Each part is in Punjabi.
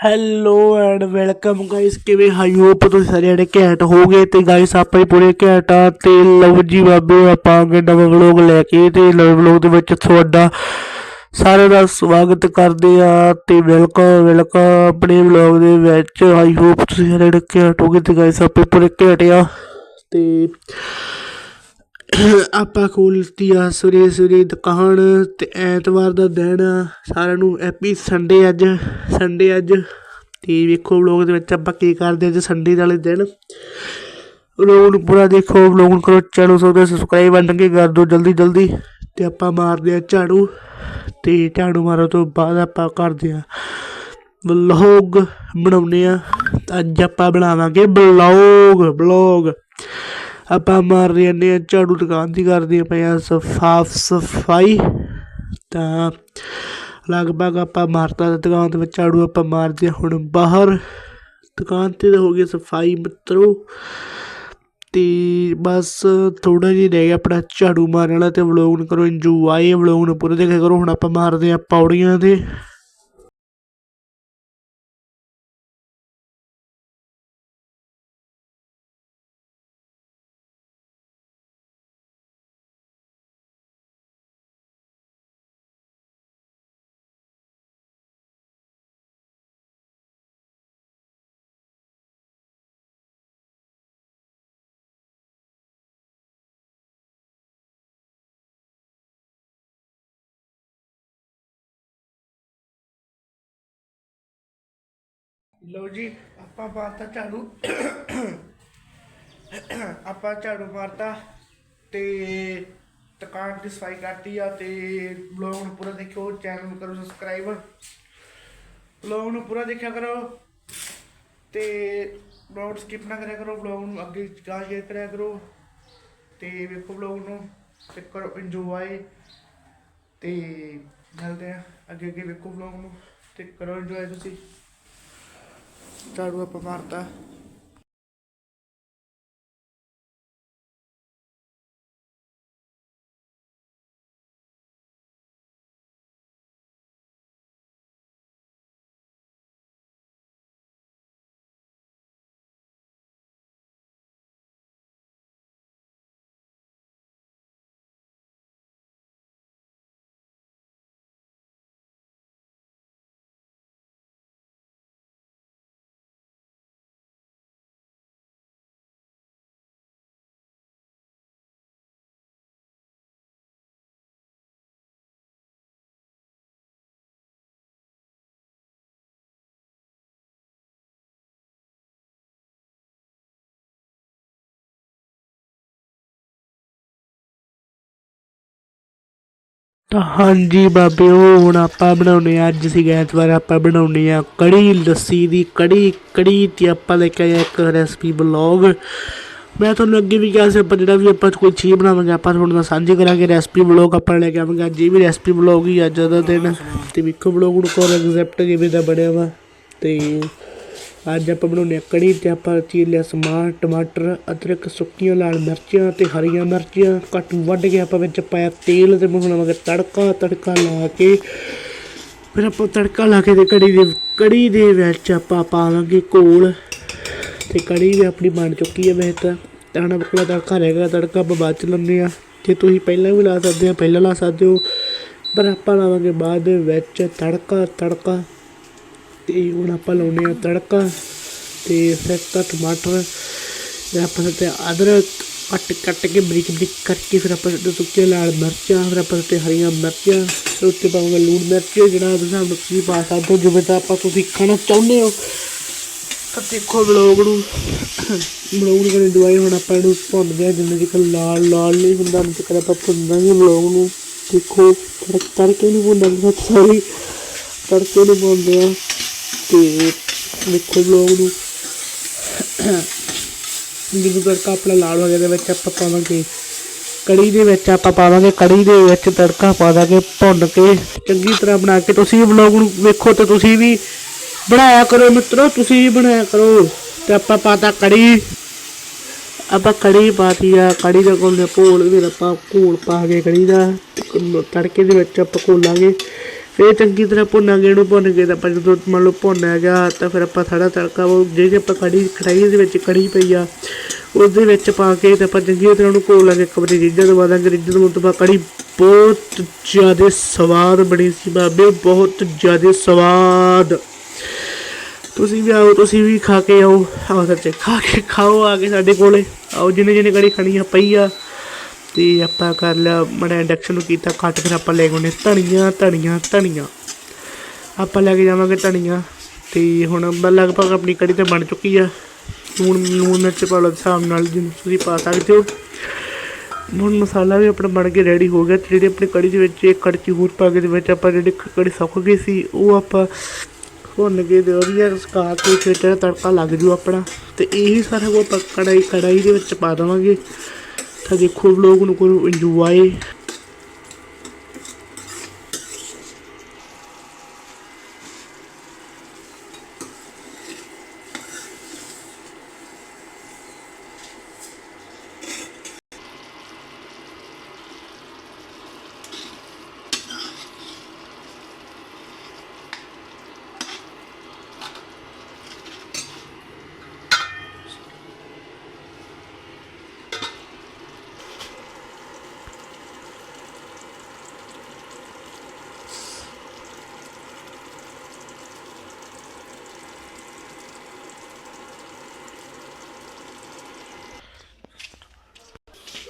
ਹੈਲੋ ਐਂਡ ਵੈਲਕਮ ਗਾਇਸ ਕਿਵੇਂ ਹਾਈ ਹੋਪ ਤੁਸੀਂ ਸਾਰੇ ਜਿਹੜੇ ਘੈਂਟ ਹੋਗੇ ਤੇ ਗਾਇਸ ਆਪਾਂ ਹੀ ਪੂਰੇ ਘੈਂਟ ਆ ਤੇ ਲਵ ਜੀ ਬਾਬੇ, ਆਪਾਂ ਆਗੇ ਨਵਾਂ ਵਲੋਗ ਲੈ ਕੇ ਤੇ ਨਵੇਂ ਵਲੋਗ ਦੇ ਵਿੱਚ ਤੁਹਾਡਾ ਸਾਰਿਆਂ ਦਾ ਸਵਾਗਤ ਕਰਦੇ ਆ ਤੇ ਵੈਲਕਮ ਵੈਲਕਮ ਆਪਣੇ ਵਲੋਗ ਦੇ ਵਿੱਚ। ਹਾਈ ਹੋਪ ਤੁਸੀਂ ਸਾਰੇ ਜਿਹੜੇ ਘੈਂਟ ਹੋਗੇ ਤੇ ਗਾਇਸ ਆਪਾਂ ਹੀ ਪੂਰੇ ਘੈਂਟ ਆ ਤੇ ਆਪਾਂ ਖੋਲਤੀ ਆ ਸਵੇਰੇ ਸਵੇਰੇ ਦੁਕਾਨ ਅਤੇ ਐਤਵਾਰ ਦਾ ਦਿਨ ਆ। ਸਾਰਿਆਂ ਨੂੰ ਹੈਪੀ ਸੰਡੇ ਅੱਜ ਸੰਡੇ ਅੱਜ। ਅਤੇ ਵੇਖੋ ਵਲੋਗ ਦੇ ਵਿੱਚ ਆਪਾਂ ਕੀ ਕਰਦੇ ਅੱਜ ਸੰਡੇ ਵਾਲੇ ਦਿਨ। ਵਲੋਗ ਨੂੰ ਪੂਰਾ ਦੇਖੋ ਵਲੋਗ ਨੂੰ ਕਰੋ ਚੈਨਲ ਸਬਸਕ੍ਰਾਈਬ ਬਟਨ ਕੇ ਕਰ ਦਿਓ ਜਲਦੀ ਜਲਦੀ। ਤੇ ਆਪਾਂ ਮਾਰਦੇ ਆ ਝਾੜੂ। ਤੇ ਝਾੜੂ ਮਾਰਨ ਤੋਂ ਬਾਅਦ ਆਪਾਂ ਕਰਦੇ ਆ ਵਲੋਗ ਬਣਾਉਨੇ ਆ। ਅੱਜ ਆਪਾਂ ਬਣਾਵਾਂਗੇ ਬਲੌਗ ਬਲੌਗ ਆਪਾਂ ਮਾਰ ਰਹੇ ਨੇ ਝਾੜੂ ਦੁਕਾਨ ਦੀ ਕਰਦੇ ਪਏ ਆ ਸਾਫ਼ ਸਫ਼ਾਈ। ਤਾਂ ਲਗਭਗ ਆਪਾਂ ਮਾਰਤਾ ਦੁਕਾਨ ਦੇ ਵਿੱਚ ਝਾੜੂ ਆਪਾਂ ਮਾਰਦੇ ਹਾਂ ਹੁਣ ਬਾਹਰ। ਦੁਕਾਨ ਤੇ ਤਾਂ ਹੋ ਗਈ ਸਫ਼ਾਈ ਮਿੱਤਰੋ। ਤੇ ਬਸ ਥੋੜਾ ਜਿਹਾ ਰਹਿ ਗਿਆ ਆਪਣਾ ਝਾੜੂ ਮਾਰਨ ਵਾਲਾ ਤੇ ਵਲੋਗ ਨੂੰ ਕਰੋ ਇੰਜੋਏ ਵਲੋਗ ਨੂੰ ਪੂਰਾ ਦੇਖਿਆ ਕਰੋ। ਹੁਣ ਆਪਾਂ ਮਾਰਦੇ ਆ ਪੌੜੀਆਂ ਤੇ। ਲਓ ਜੀ, ਆਪਾਂ ਮਾਰਤਾ ਝਾੜੂ। ਆਪਾਂ ਝਾੜੂ ਮਾਰਤਾ ਤੇ ਦੁਕਾਨ ਦੀ ਸਫ਼ਾਈ ਕਰਤੀ ਆ ਤੇ ਵਲੌਗ ਨੂੰ ਪੂਰਾ ਦੇਖਿਓ ਚੈਨਲ ਨੂੰ ਕਰੋ ਸਬਸਕ੍ਰਾਈਬ ਵਲੌਗ ਨੂੰ ਪੂਰਾ ਦੇਖਿਆ ਕਰੋ ਤੇ ਵਲੌਗ ਸਕਿਪ ਨਾ ਕਰਿਆ ਕਰੋ ਵਲੌਗ ਨੂੰ ਅੱਗੇ ਗਾਹ ਸ਼ੇਅਰ ਕਰਿਆ ਕਰੋ ਤੇ ਵੇਖੋ ਵਲੌਗ ਨੂੰ ਤੇ ਕਰੋ ਇੰਜੋਏ ਤੇ ਮਿਲਦੇ ਆ। ਅੱਗੇ ਅੱਗੇ ਵੇਖੋ ਵਲੌਗ ਨੂੰ ਤੇ ਕਰੋ ਇੰਜੋਏ ਤੁਸੀਂ। ਝਾੜੂ ਆਪਾਂ ਤਾਂ ਹਾਂਜੀ ਬਾਬਿਓ ਹੁਣ ਆਪਾਂ ਬਣਾਉਣੇ ਆ, ਅੱਜ ਸੀਗਾ ਐਤਵਾਰ, ਆਪਾਂ ਬਣਾਉਣੇ ਆ ਕੜੀ ਲੱਸੀ ਦੀ ਕੜੀ ਕੜੀ ਤੇ ਆਪਾਂ ਲੈ ਕੇ ਆਏ ਇੱਕ ਰੈਸਪੀ ਬਲੌਗ ਮੈਂ ਤੁਹਾਨੂੰ ਅੱਗੇ ਵੀ ਕਿਹਾ ਸੀ, ਆਪਾਂ ਜਿਹੜਾ ਵੀ ਆਪਾਂ ਕੋਈ ਚੀਜ਼ ਬਣਾਵਾਂਗੇ, ਆਪਾਂ ਤੁਹਾਨੂੰ ਨਾਲ ਸਾਂਝੀ ਕਰਾਂਗੇ ਰੈਸਪੀ ਬਲੌਗ ਆਪਾਂ ਲੈ ਕੇ ਆਵਾਂਗੇ, ਅੱਜ ਇਹ ਵੀ ਰੈਸਪੀ ਬਲੌਗ ਹੀ ਅੱਜ ਦਾ ਦਿਨ। ਤੇ ਵੇਖੋ ਬਲੌਗ ਨੂੰ ਕੋਰ ਐਗਜ਼ੈਪਟ ਕਿਵੇਂ ਦਾ ਬਣਿਆ ਵਾ, ਤੇ ਅੱਜ ਆਪਾਂ ਬਣਾਉਣੇ ਆ ਕੜੀ ਤੇ ਆਪਾਂ ਚੀਰ ਲਿਆ ਸਮਾਨ, ਟਮਾਟਰ, ਅਦਰਕ, ਸੁੱਕੀਆਂ, ਲਾਲ ਮਿਰਚਾਂ ਤੇ ਹਰੀਆਂ ਮਿਰਚਾਂ। ਕੱਟ ਵੱਢ ਕੇ ਆਪਾਂ ਵਿੱਚ ਪਾਇਆ ਤੇਲ ਤੇ ਬਣਾਵਾਂਗੇ ਤੜਕਾ ਤੜਕਾ ਲਾ ਕੇ। ਫਿਰ ਆਪਾਂ ਤੜਕਾ ਲਾ ਕੇ ਤੇ ਕੜੀ ਦੇ ਕੜੀ ਦੇ ਵਿੱਚ ਆਪਾਂ ਪਾਵਾਂਗੇ ਕੋਲ ਤੇ ਕੜੀ ਵੀ ਆਪਣੀ ਬਣ ਚੁੱਕੀ ਹੈ ਵੈਸੇ ਤਾਂ। ਤਾਣਾ ਬਕਲਾ ਤੜਕਾ ਰਹੇਗਾ, ਤੜਕਾ ਆਪਾਂ ਬਾਅਦ ਚ ਲਾਉਂਦੇ ਆ ਜੇ ਤੁਸੀਂ ਪਹਿਲਾਂ ਵੀ ਲਾ ਸਕਦੇ ਆ ਪਹਿਲਾਂ ਲਾ ਸਕਦੇ ਹੋ। ਪਰ ਆਪਾਂ ਲਾਵਾਂਗੇ ਬਾਅਦ ਦੇ ਵਿੱਚ ਤੜਕਾ ਤੜਕਾ। ਤੇ ਹੁਣ ਆਪਾਂ ਲਾਉਨੇ ਆ ਤੜਕਾ ਤੇ ਫਿਰ ਤਾਂ ਟਮਾਟਰ ਤੇ ਆਪਾਂ ਤੇ ਅਦਰਕ ਕੱਟ ਕੱਟ ਕੇ ਬਰੀਕ ਬਰੀਕ ਕਰਕੇ ਫਿਰ ਆਪਾਂ ਤੇ ਸੁੱਕੇ ਲਾਲ ਮਿਰਚਾਂ, ਫਿਰ ਆਪਾਂ ਤੇ ਹਰੀਆਂ ਮਿਰਚਾਂ, ਫਿਰ ਉੱਤੇ ਪਾਵਾਂਗੇ ਲੂਣ ਮਿਰਚ, ਜਿਹੜਾ ਤੁਸੀਂ ਨੂੰ ਤੁਸੀਂ ਪਾ ਸਕਦੇ ਹੋ, ਜਿਵੇਂ ਤਾਂ ਆਪਾਂ ਤੁਸੀਂ ਖਾਣਾ ਚਾਹੁੰਦੇ ਹੋ। ਤਾਂ ਦੇਖੋ ਬਲੌਗ ਨੂੰ। ਬਲੌਗ ਨੂੰ ਕਰੇ ਦਵਾਈ ਹੁਣ ਆਪਾਂ ਇਹਨੂੰ ਭੁੰਨਦੇ ਆ ਜਿੰਨੇ ਤੱਕ ਲਾਲ ਲਾਲ ਨਹੀਂ ਹੁੰਦਾ ਨਾ ਤੱਕ ਆਪਾਂ ਭੁੰਨਾਂਗੇ ਬਲੌਗ ਨੂੰ। ਦੇਖੋ, ਤੜਕੇ ਨਹੀਂ ਭੁੰਨਾਂਗੇ ਸੌਰੀ ਤੜਕੇ ਨਹੀਂ ਭੁੰਨਦੇ ਆ ਤੇ ਦੇਖੋ ਬਲੌਗ ਨੂੰ ਜਦੋਂ ਤੜਕਾ ਆਪਣਾ ਲਾਲ ਹੋ ਗਿਆ ਦੇ ਵਿੱਚ ਆਪਾਂ ਪਾਵਾਂਗੇ, ਕੜੀ ਦੇ ਵਿੱਚ ਆਪਾਂ ਪਾਵਾਂਗੇ, ਕੜੀ ਦੇ ਵਿੱਚ ਤੜਕਾ ਪਾ ਦਾਂਗੇ, ਭੁੰਨ ਕੇ ਚੰਗੀ ਤਰ੍ਹਾਂ ਬਣਾ ਕੇ ਤੁਸੀਂ ਬਲੌਗ ਨੂੰ ਵੇਖੋ ਤੇ ਤੁਸੀਂ ਵੀ ਬਣਾਇਆ ਕਰੋ ਮਿੱਤਰੋ, ਤੁਸੀਂ ਵੀ ਬਣਾਇਆ ਕਰੋ ਤੇ ਆਪਾਂ ਪਾਤਾ ਕੜੀ। ਆਪਾਂ ਕੜੀ ਪਾਤੀ ਆ, ਕੜੀ ਦਾ ਕੋਲ ਭੋਲ ਵੀ ਆਪਾਂ ਘੋਲ ਪਾ ਕੇ ਕੜੀ ਦਾ, ਤੜਕੇ ਦੇ ਵਿੱਚ ਆਪਾਂ ਘੋਲਾਂਗੇ। ਇਹ ਚੰਗੀ ਤਰ੍ਹਾਂ ਭੁੰਨਾਂਗੇ ਇਹਨੂੰ ਭੁੰਨ ਕੇ ਤਾਂ ਆਪਾਂ ਜਦੋਂ ਮੰਨ ਲਓ ਭੁੰਨਿਆ ਗਿਆ ਤਾਂ ਫਿਰ ਆਪਾਂ ਥੜਾ ਤੜਕਾ ਉਹ ਜਿਹੜੀ ਆਪਾਂ ਕੜੀ ਕੜਾਈ ਦੇ ਵਿੱਚ ਕੜੀ ਪਈ ਆ, ਉਹਦੇ ਵਿੱਚ ਪਾ ਕੇ ਤੇ ਆਪਾਂ ਚੰਗੀ ਤਰ੍ਹਾਂ ਉਹਨੂੰ ਘੋਲ ਲਾਂਗੇ ਇੱਕ ਵਾਰੀ ਰਿੱਝਣ ਦਾਂਗੇ ਬਾਅਦ ਰਿੱਝਣ ਤੋਂ ਬਾਅਦ ਕੜੀ ਬਹੁਤ ਜ਼ਿਆਦਾ ਸਵਾਦ ਬਣੀ ਸੀ ਬਾਬੇ, ਬਹੁਤ ਜ਼ਿਆਦਾ ਸਵਾਦ। ਤੁਸੀਂ ਵੀ ਆਓ, ਤੁਸੀਂ ਵੀ ਖਾ ਕੇ ਆਓ ਆਓ ਸੱਚੇ, ਖਾ ਕੇ ਖਾਓ ਆ ਕੇ ਸਾਡੇ ਕੋਲੇ। ਆਓ ਜਿਹਨੇ ਜਿਹਨੇ ਕੜੀ ਖਾਣੀ ਆ, ਪਈ ਆ। ਤੇ ਆਪਾਂ ਕਰ ਲਿਆ ਮੜਾ ਇੰਡਕਸ਼ਨ ਨੂੰ ਕੀਤਾ ਕੱਟ ਫਿਰ ਆਪਾਂ ਲੈ ਗਏ ਧਨੀਆ ਧਨੀਆ ਧਨੀਆ। ਆਪਾਂ ਲੈ ਕੇ ਜਾਵਾਂਗੇ ਧਨੀਆ ਤੇ ਹੁਣ ਬ- ਲਗਭਗ ਆਪਣੀ ਕੜੀ ਤੇ ਬਣ ਚੁੱਕੀ ਆ। ਲੂਣ ਲੂਣ ਮਿਰਚ ਪਾ ਲਓ ਹਿਸਾਬ ਨਾਲ ਜਿੰਨੂੰ ਤੁਸੀਂ ਪਾ ਸਕਦੇ ਹੋ। ਹੁਣ ਮਸਾਲਾ ਵੀ ਆਪਣਾ ਬਣ ਕੇ ਰੈਡੀ ਹੋ ਗਿਆ ਤੇ ਜਿਹੜੀ ਆਪਣੀ ਕੜੀ ਦੇ ਵਿੱਚ ਇੱਕ ਕੜਛੀ ਹੋਰ ਪਾ ਕੇ ਦੇ ਵਿੱਚ ਆਪਾਂ ਜਿਹੜੀ ਕੜੀ ਸੁੱਕ ਗਈ ਸੀ, ਉਹ ਆਪਾਂ ਭੁੰਨ ਕੇ ਦੇ ਵਧੀਆ ਸੁਕਾ ਕੇ ਫਿਰ ਤੜਕਾ ਲੱਗ ਜੂ ਆਪਣਾ। ਤੇ ਇਹੀ ਸਾਰਾ ਕੁਝ ਆਪਾਂ ਕੜਾਈ ਕੜਾਈ ਦੇ ਵਿੱਚ ਪਾ ਦੇਵਾਂਗੇ। ਤਾਂ ਦੇਖੋ ਲੋਕ ਨੂੰ ਕਰੋ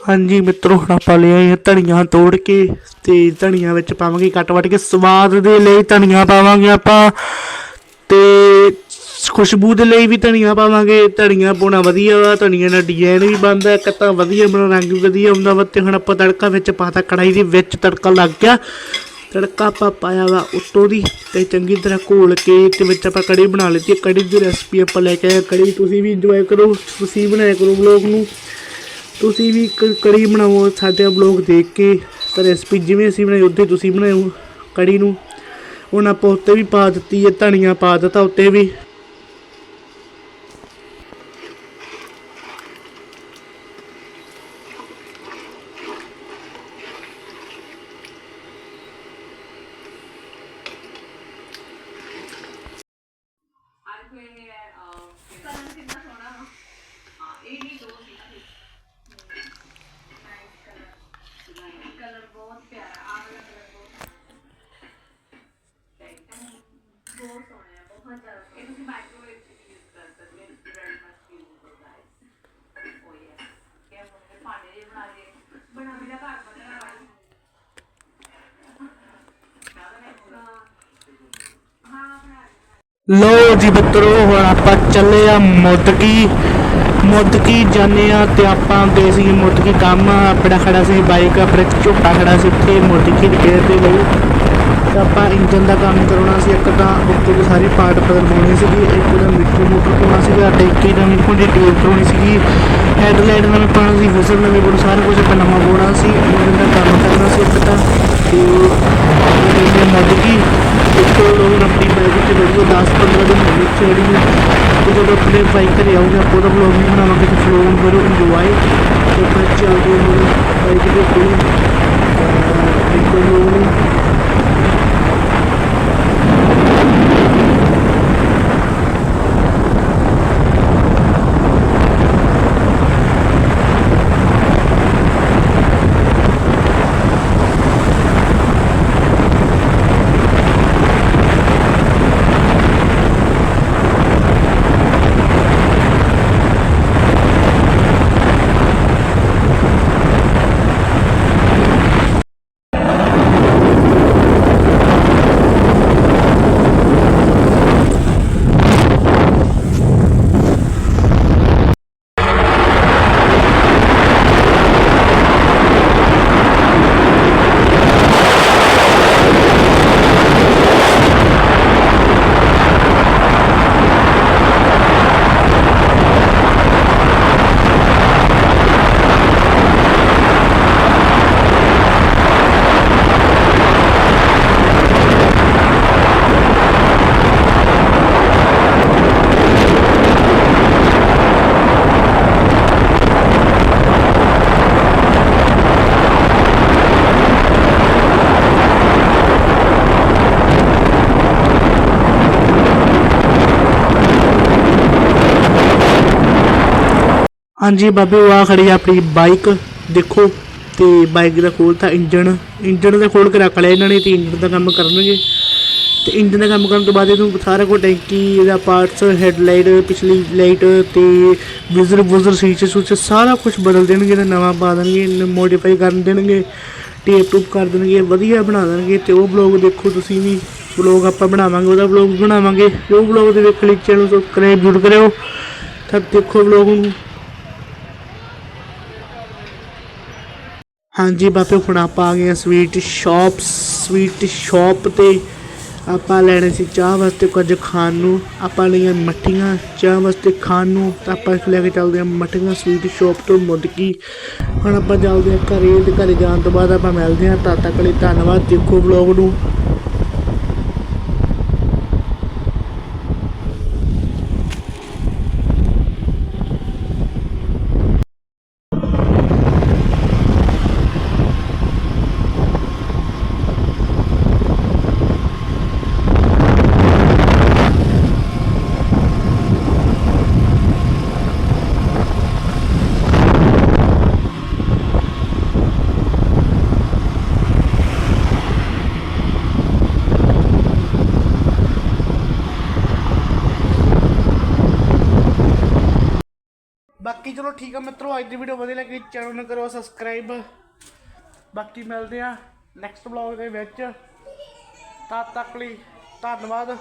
ਹਾਂਜੀ ਮਿੱਤਰੋ, ਹੁਣ ਆਪਾਂ ਲੈ ਆਏ ਹਾਂ ਧਨੀਆ ਤੋੜ ਕੇ ਤੇ ਧਨੀਆ ਵਿੱਚ ਪਾਵਾਂਗੇ ਕੱਟ ਵੱਟ ਕੇ। ਸਵਾਦ ਦੇ ਲਈ ਧਨੀਆ ਪਾਵਾਂਗੇ ਆਪਾਂ ਤੇ ਖੁਸ਼ਬੂ ਦੇ ਲਈ ਵੀ ਧਨੀਆ ਪਾਵਾਂਗੇ। ਧਨੀਆ ਪਾਉਣਾ ਵਧੀਆ ਵਾ ਧਨੀਆ ਨਾਲ ਡਿਜ਼ਾਈਨ ਵੀ ਬਣਦਾ ਇੱਕ ਤਾਂ ਵਧੀਆ ਬਣਾ, ਰੰਗ ਵੀ ਵਧੀਆ ਹੁੰਦਾ ਵਾ ਤੇ ਹੁਣ ਆਪਾਂ ਤੜਕਾ ਵਿੱਚ ਪਾਤਾ ਕੜਾਈ ਦੇ ਵਿੱਚ, ਤੜਕਾ ਲੱਗ ਗਿਆ। ਤੜਕਾ ਆਪਾਂ ਪਾਇਆ ਵਾ ਉੱਤੋਂ ਦੀ ਤੇ ਚੰਗੀ ਤਰ੍ਹਾਂ ਘੋਲ ਕੇ ਤੇ ਵਿੱਚ ਆਪਾਂ ਕੜੀ ਬਣਾ ਲਈ ਕੜੀ ਦੀ ਰੈਸਪੀ ਆਪਾਂ ਲੈ ਕੇ ਆਏ ਕੜੀ ਤੁਸੀਂ ਵੀ ਇੰਜੋਏ ਕਰੋ, ਤੁਸੀਂ ਬਣਾਇਆ ਕਰੋ ਵਲੋਗ ਨੂੰ। ਤੁਸੀਂ ਵੀ ਕੜੀ ਬਣਾਓ, ਸਾਡੇ ਬਲੌਗ ਦੇਖ ਕੇ। ਤਾਂ ਰੈਸਪੀ ਜਿਵੇਂ ਅਸੀਂ ਬਣਾਈ ਉੱਥੇ ਤੁਸੀਂ ਬਣਾਓ ਕੜੀ ਨੂੰ। ਹੁਣ ਆਪਾਂ ਉੱਤੇ ਵੀ ਪਾ ਦਿੱਤੀ ਹੈ, ਧਨੀਆ ਪਾ ਦਿੱਤਾ ਉੱਤੇ ਵੀ ਕਲਰ ਬਹੁਤ ਪਿਆਰਾ ਆਹ ਵਾਲਾ ਕਲਰ ਬਹੁਤ ਬਹੁਤ ਸੋਹਣਾ ਹੈ ਬਹੁਤ ਜ਼ਿਆਦਾ ਇਹ ਤੁਸੀਂ ਮਾਈਕ੍ਰੋਵੇਵ ਚ ਯੂਜ਼ ਕਰ ਸਕਦੇ ਹੋ very much useful guys oh yes ਇਹ ਮੁੰਡੇ ਭਾਂਡੇ ਜਿਹੇ ਬਣਾ ਦੇ ਬਣਾ ਮੇਰਾ ਘਰ ਬਣਾਉਣਾ ਵਾਲੀ ਹਾਂ ਬਣਾ ਲੋ ਜੀ ਮਿੱਤਰੋ, ਹੁਣ ਆਪਾਂ ਚੱਲੇ ਆ ਮੁੱਦਕੀ। ਮੁੱਦਕੀ ਜਾਣੇ ਆ ਤੇ ਆਪਾਂ ਗਏ ਸੀ ਮੁੱਦਕੀ ਕੰਮ। ਆਪਣਾ ਖੜਾ ਸੀ ਬਾਈਕ ਆਪਣੇ ਝੋਟਾ ਖੜਾ ਸੀ ਉੱਥੇ ਮੁੱਦਕੀ ਰਿਪੇਅਰ ਦੇ ਲਈ। ਤੇ ਆਪਾਂ ਇੰਜਨ ਦਾ ਕੰਮ ਕਰਾਉਣਾ ਸੀ, ਇੱਕ ਤਾਂ ਉੱਤੇ ਦੇ ਸਾਰੇ ਪਾਰਟ ਬਦਲਵਾਉਣੇ ਸੀਗੇ, ਇੱਕ ਦਾ ਮੀਟਰ ਮੋਟਰ ਪਾਉਣਾ ਸੀਗਾ ਟੈਂਕੀ ਦਾ ਇਹਦਾ ਮੀਟਰ ਦੀ ਟੇਪ ਕਰਾਉਣੀ ਸੀਗੀ। ਹੈਡਲਾਈਟ ਨਵੇਂ ਪਾਉਣਾ ਸੀ ਵਿਜ਼ਰ ਨਵੇਂ ਪਾਉਣਾ, ਸਾਰਾ ਕੁਝ ਆਪਾਂ ਨਵਾਂ ਪਾਉਣਾ ਸੀ ਇੰਜਨ ਦਾ ਕੰਮ ਕਰਨਾ ਸੀ ਇੱਕ ਤਾਂ। ਤੇ ਇਹ ਮੁੱਦਕੀ, ਇੱਕ ਲੋਕ ਆਪਣੀ ਬਾਈਕ ਤੇ ਵੀਡੀਓ 10 15 ਦਿਨ ਹੋ ਗਏ ਚੜੀ ਨੂੰ। ਤੇ ਜਦੋਂ ਆਪਣੇ ਬਾਈਕ ਘਰੇ ਆਉਂਗੇ ਆਪਾਂ ਉਹਦਾ ਵਲੌਗ ਵੀ ਬਣਾਵਾਂਗੇ ਤੇ ਫਲੋਨ ਕਰੋ ਇੰਜੋਏ ਤੇ ਫਿਰ ਚੱਲਦੇ ਹਾਂ ਬਾਈਕ ਦੇ ਕੋਲ ਇੱਕ ਲੋਕ ਹਾਂਜੀ ਬਾਬੇ, ਉਹ ਆ ਖੜੀ ਆ ਆਪਣੀ ਬਾਈਕ ਦੇਖੋ, ਤੇ ਬਾਈਕ ਦਾ ਖੋਲਤਾ ਇੰਜਣ ਇੰਜਣ ਦਾ ਖੋਲ ਕੇ ਰੱਖ ਲਿਆ ਇਹਨਾਂ ਨੇ ਤੇ ਇੰਜਣ ਦਾ ਕੰਮ ਕਰਨਗੇ। ਤੇ ਇੰਜਣ ਦਾ ਕੰਮ ਕਰਨ ਤੋਂ ਬਾਅਦ ਇਹਨੂੰ ਸਾਰਾ ਕੁਝ ਟੈਂਕੀ, ਇਹਦਾ ਪਾਰਟਸ ਹੈਡਲਾਈਟ ਪਿਛਲੀ ਲਾਈਟ ਤੇ ਵਿਜ਼ਰ ਵੁਜ਼ਰ ਸੀਚੇ ਸੂਚੇ ਸਾਰਾ ਕੁਝ ਬਦਲ ਦੇਣਗੇ ਤੇ ਨਵਾਂ ਪਾ ਦੇਣਗੇ ਮੋਡੀਫਾਈ ਕਰਨ ਦੇਣਗੇ ਟੇਪ ਟੂਪ ਕਰ ਦੇਣਗੇ, ਵਧੀਆ ਬਣਾ ਦੇਣਗੇ। ਤੇ ਉਹ ਬਲੌਗ ਦੇਖੋ ਤੁਸੀਂ ਵੀ ਬਲੌਗ ਆਪਾਂ ਬਣਾਵਾਂਗੇ, ਉਹਦਾ ਬਲੌਗ ਬਣਾਵਾਂਗੇ। ਉਹ ਬਲੌਗ ਦੇ ਵੇਖਣ ਲਈ ਚੈਨਲ ਸਬਸਕ੍ਰਾਈਬ ਜ਼ਰੂਰ ਕਰਿਓ। ਤਾਂ ਦੇਖੋ ਬਲੌਗ ਨੂੰ। ਹਾਂਜੀ ਬਾਪੇ, ਹੁਣ ਆਪਾਂ ਆ ਗਏ ਆ ਸਵੀਟ ਸ਼ਾਪ ਸਵੀਟ ਸ਼ਾਪ ਤੇ ਆਪਾਂ ਲੈਣੇ ਸੀ ਚਾਹ ਵਾਸਤੇ ਕੁਝ ਖਾਣ ਨੂੰ। ਆਪਾਂ ਲਈਆਂ ਮੱਠੀਆਂ ਚਾਹ ਵਾਸਤੇ ਖਾਣ ਨੂੰ। ਤਾਂ ਆਪਾਂ ਲੈ ਕੇ ਚੱਲਦੇ ਹਾਂ ਮੱਠੀਆਂ ਸਵੀਟ ਸ਼ਾਪ ਤੋਂ ਮੁੱਦਕੀ। ਹੁਣ ਆਪਾਂ ਚੱਲਦੇ ਹਾਂ ਘਰੇ ਤੇ ਘਰੇ ਜਾਣ ਤੋਂ ਬਾਅਦ ਆਪਾਂ ਮਿਲਦੇ ਹਾਂ। ਤਦ ਤੱਕ ਲਈ ਧੰਨਵਾਦ ਦੇਖੋ ਵਲੌਗ ਨੂੰ ਬਾਕੀ ਚਲੋ ਠੀਕ ਆ ਮਿੱਤਰੋ, ਅੱਜ ਦੀ ਵੀਡੀਓ ਵਧੀਆ ਲੱਗੀ, ਚੈਨਲ ਨੂੰ ਕਰੋ ਸਬਸਕ੍ਰਾਈਬ ਬਾਕੀ ਮਿਲਦੇ ਆ ਨੈਕਸਟ ਵਲੌਗ ਦੇ ਵਿੱਚ। ਤਦ ਤੱਕ ਲਈ ਧੰਨਵਾਦ।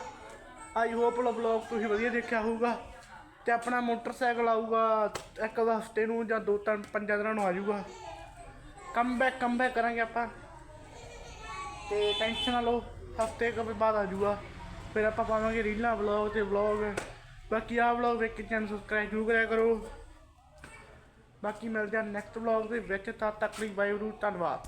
ਆਈ ਹੋਪ ਵਲੌਗ ਤੁਸੀਂ ਵਧੀਆ ਦੇਖਿਆ ਹੋਊਗਾ। ਤੇ ਆਪਣਾ ਮੋਟਰਸਾਈਕਲ ਆਊਗਾ ਇੱਕ ਹਫ਼ਤੇ ਨੂੰ ਜਾਂ ਦੋ ਤਿੰਨ, ਪੰਜਾਂ ਦਿਨਾਂ ਨੂੰ ਆ ਜਾਊਗਾ। ਕਮ ਬੈਕ ਕਮ ਬੈਕ ਕਰਾਂਗੇ ਆਪਾਂ। ਤੇ ਟੈਨਸ਼ਨ ਨਾ ਲਓ, ਹਫ਼ਤੇ ਕੁ ਬਾਅਦ ਆ ਜਾਊਗਾ। ਫਿਰ ਆਪਾਂ ਪਾਵਾਂਗੇ ਰੀਲਾਂ ਵਲੌਗ ਤੇ ਵਲੌਗ ਬਾਕੀ ਆਹ ਵਲੌਗ ਵੇਖ ਕੇ ਚੈਨਲ ਸਬਸਕ੍ਰਾਈਬ ਜ਼ਰੂਰ ਕਰਿਆ ਕਰੋ। ਬਾਕੀ ਮਿਲਦੇ ਹਾਂ ਨੈਕਸਟ ਵਲੌਗ ਦੇ ਵਿੱਚ ਤਦ ਤੱਕ ਲਈ ਬਾਈ ਧੰਨਵਾਦ।